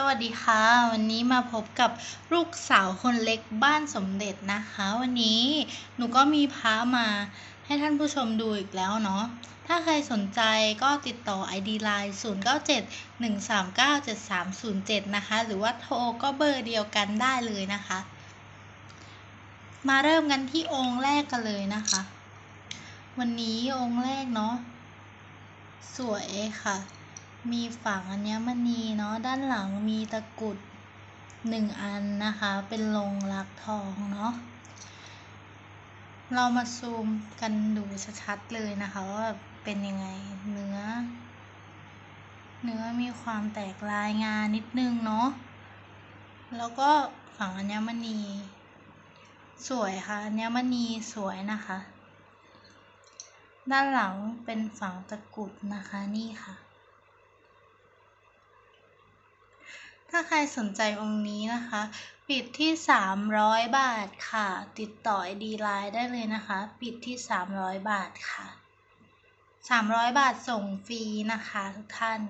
สวัสดีค่ะ วันนี้มาพบกับลูกสาวคนเล็กบ้านสมเด็จนะคะ วันนี้หนูก็มีพระมาให้ท่านผู้ชมดูอีกแล้วเนาะถ้าใครสนใจก็ติดต่อ ID Line 097 139 7307 นะคะ หรือว่าโทรก็เบอร์เดียวกันได้เลยนะคะ มาเริ่มกันที่องค์แรกกันเลยนะคะ วันนี้องค์แรกเนาะสวยค่ะ มีฝังอัญมณีเนาะด้านหลังมีตะกุดหนึ่งอันนะคะ เป็นลงรักทองเนาะเรามาซูมกันดูชัดๆเลยนะคะว่าเป็นยังไงเนื้อ เนื้อมีความแตกลายงานนิดนึงเนาะแล้วก็ฝังอัญมณี สวยค่ะอัญมณีสวยนะคะ ด้านหลังเป็นฝังตะกุดนะคะนี่ค่ะ ถ้าใครสนใจองค์นี้นะคะ ปิดที่ 300 บาทค่ะ ติดต่อ ID Line ได้เลยนะคะ ปิดที่ 300 บาทค่ะ 300 บาทส่งฟรีนะคะทุกท่าน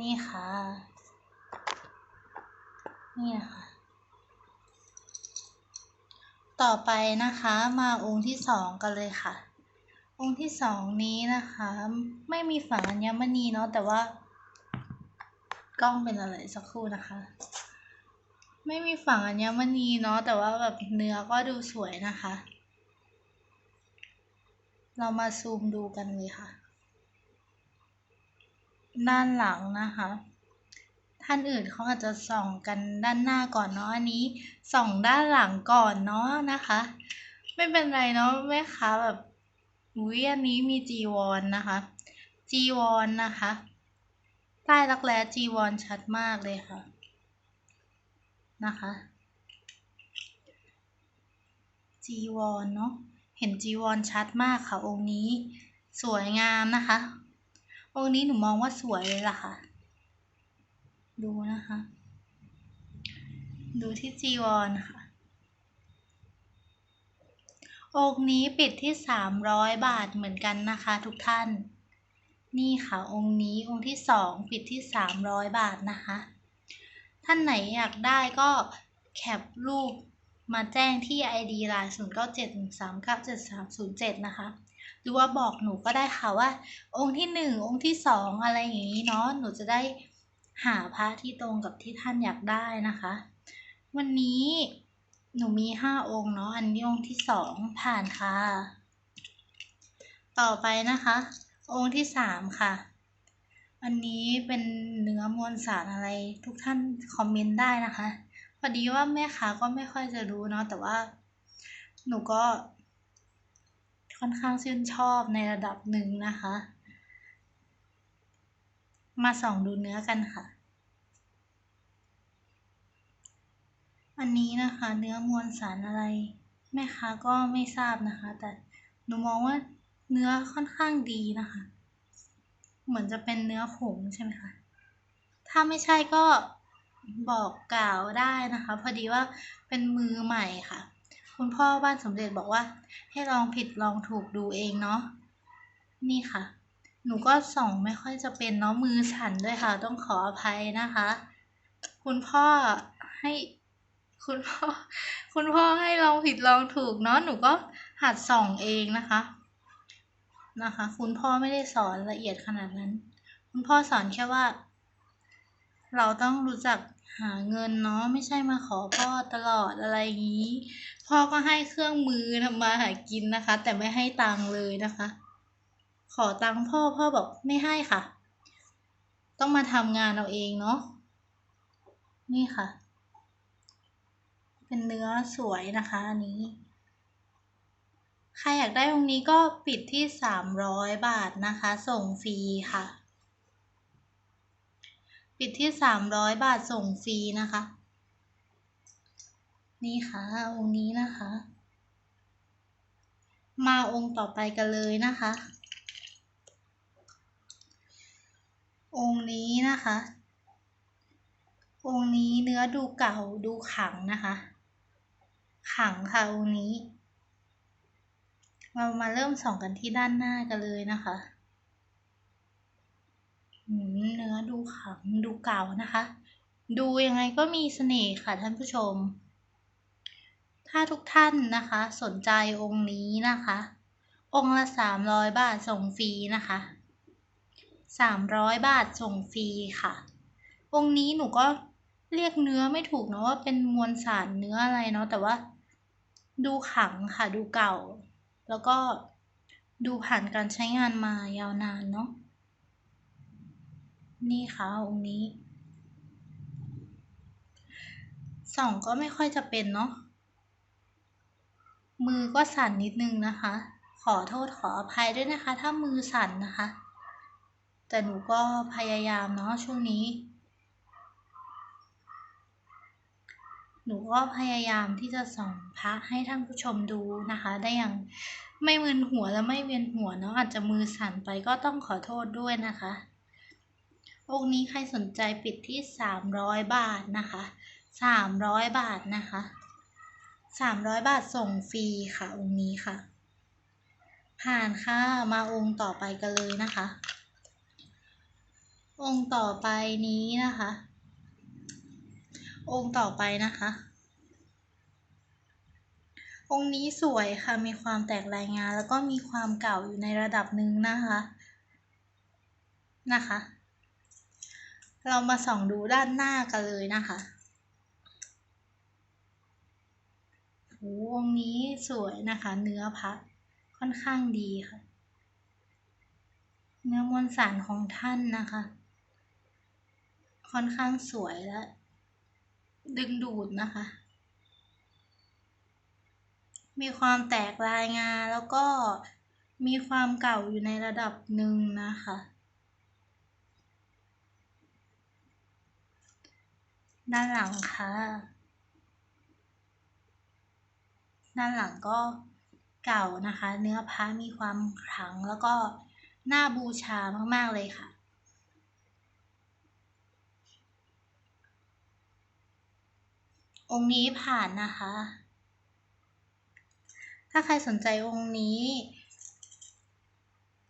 นี่ค่ะ นี่นะคะต่อไปนะคะมาองค์ที่สองกันเลยค่ะ องค์ที่สองนี้นะคะ ไม่มีฝังอัญมณีเนาะแต่ว่า กล้องเป็นอะไรสักครู่นะคะ ไม่มีฝั่งอัญมณีเนาะแต่ว่าแบบเนื้อก็ดูสวยนะคะ เรามาซูมดูกันเลยค่ะ ด้านหลังนะคะ ท่านอื่นเขาอาจจะส่องกันด้านหน้าก่อนเนาะอันนี้ส่องด้านหลังก่อนเนาะนะคะ ไม่เป็นไรเนาะแม่ค้าแบบอุ้ยอันนี้มีจีวรนนะคะจีวรนนะคะ ใต้รักแร้จีวรชัดมากเลยค่ะ นะคะ จีวรเนาะเห็นจีวรชัดมากค่ะ องค์นี้สวยงามนะคะ องค์นี้หนูมองว่าสวยเลยล่ะค่ะ ดูนะคะ ดูที่จีวรค่ะ องค์นี้ปิดที่สามร้อยบาทเหมือนกันนะคะ ทุกท่าน นี่ค่ะองค์นี้องค์ที่สองปิดที่สามร้อยบาทนะคะ ท่านไหนอยากได้ก็แคปรูปมาแจ้งที่ ID Line 0 9 7 1 3 9 7 3 0 7นะคะหรือว่าบอกหนูก็ได้ค่ะว่า องค์ที่หนึ่งองค์ที่สองอะไรอย่างนี้เนาะหนูจะได้หาพระที่ตรงกับที่ท่านอยากได้นะคะ วันนี้หนูมีห้าองค์เนาะอันนี้องค์ที่สองผ่านค่ะ ต่อไปนะคะ องค์ที่สามค่ะ อันนี้เป็นเนื้อมวลสารอะไรทุกท่านคอมเมนต์ได้นะคะ พอดีว่าแม่ค้าก็ไม่ค่อยจะรู้เนาะแต่ว่า หนูก็ค่อนข้างชื่นชอบในระดับหนึ่งนะคะ มาส่องดูเนื้อกันค่ะ อันนี้นะคะ เนื้อมวลสารอะไร แม่ค้าก็ไม่ทราบนะคะ แต่หนูมองว่า เนื้อค่อนข้างดีนะคะ เหมือนจะเป็นเนื้อผงใช่ไหมคะ ถ้าไม่ใช่ก็บอกกล่าวได้นะคะ พอดีว่าเป็นมือใหม่ค่ะ คุณพ่อบ้านสมเด็จบอกว่า ให้ลองผิดลองถูกดูเองเนาะ นี่ค่ะ หนูก็ส่องไม่ค่อยจะเป็นเนาะมือสั่นด้วยค่ะ ต้องขออภัยนะคะ คุณพ่อให้คุณพ่อ คุณพ่อให้ลองผิดลองถูกเนาะ หนูก็หัดส่องเองนะคะ นะคะ คุณพ่อไม่ได้สอนละเอียดขนาดนั้น คุณพ่อสอนแค่ว่า เราต้องรู้จักหาเงินเนาะไม่ใช่มาขอพ่อตลอดอะไรอย่างนี้ พ่อก็ให้เครื่องมือทำมาหากินนะคะ แต่ไม่ให้ตังค์เลยนะคะ ขอตังค์พ่อพ่อบอกไม่ให้ค่ะ ต้องมาทำงานเอาเองเนาะนี่ค่ะ เป็นเนื้อสวยนะคะอันนี้ ใครอยากได้ตรงนี้ก็ปิดที่สามร้อยบาทนะคะ ส่งฟรีค่ะ ปิดที่สามร้อยบาทส่งฟรีนะคะ นี่ค่ะองค์นี้นะคะ มาองค์ต่อไปกันเลยนะคะ องค์นี้นะคะ องค์นี้เนื้อดูเก่าดูขังนะคะ ขังค่ะองค์นี้ เรามาเริ่มส่องกันที่ด้านหน้ากันเลยนะคะเนื้อดูขังดูเก่านะคะ ดูยังไงก็มีเสน่ห์ค่ะท่านผู้ชม ถ้าทุกท่านนะคะ สนใจองค์นี้นะคะ องค์ละสามร้อยบาทส่งฟรีนะคะสามร้อยบาทส่งฟรีค่ะ องค์นี้หนูก็เรียกเนื้อไม่ถูกเนาะว่าเป็นมวลสารเนื้ออะไรเนาะแต่ว่า ดูขังค่ะดูเก่า แล้วก็ดูผ่านการใช้งานมายาวนานเนาะ นี่ค่ะองค์นี้ส่องก็ไม่ค่อยจะเป็นเนาะ มือก็สั่นนิดนึงนะคะ ขอโทษขออภัยด้วยนะคะ ถ้ามือสั่นนะคะ แต่หนูก็พยายามเนาะช่วงนี้ หนูก็พยายามที่จะส่องพระให้ท่านผู้ชมดูนะคะ ได้อย่างไม่มึนหัวและไม่เวียนหัวเนาะอาจจะมือสั่นไปก็ต้องขอโทษด้วยนะคะ องค์นี้ใครสนใจปิดที่ 300 บาทนะคะ 300 บาทนะคะ 300 บาทส่งฟรีค่ะองค์นี้ค่ะ ผ่านค่ะมาองค์ต่อไปกันเลยนะคะ องค์ต่อไปนี้นะคะ องค์ต่อไปนะคะ องค์นี้สวยค่ะ มีความแตกลายงาน แล้วก็มีความเก่าอยู่ในระดับหนึ่งนะคะ นะคะ เรามาส่องดูด้านหน้ากันเลยนะคะโอ้องค์นี้สวยนะคะ เนื้อพักค่อนข้างดีค่ะ เนื้อมวลสารของท่านนะคะ ค่อนข้างสวยและ ดึงดูดนะคะ มีความแตกลายงานแล้วก็มีความเก่าอยู่ในระดับหนึ่งนะคะ ด้านหลังค่ะ ด้านหลังก็เก่านะคะ เนื้อพระมีความขลังแล้วก็น่าบูชามาก ๆ เลยค่ะ องค์นี้ผ่านนะคะ ถ้าใครสนใจองค์นี้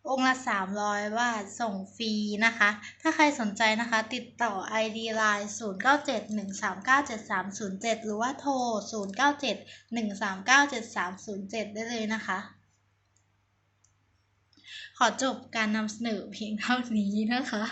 องค์ละ 300 บาทส่งฟรีนะคะ ถ้าใครสนใจนะคะ ติดต่อ ID Line 0971397307 หรือว่าโทร 0971397307 ได้เลยนะคะขอจบการนำเสนอเพียงเท่านี้นะคะ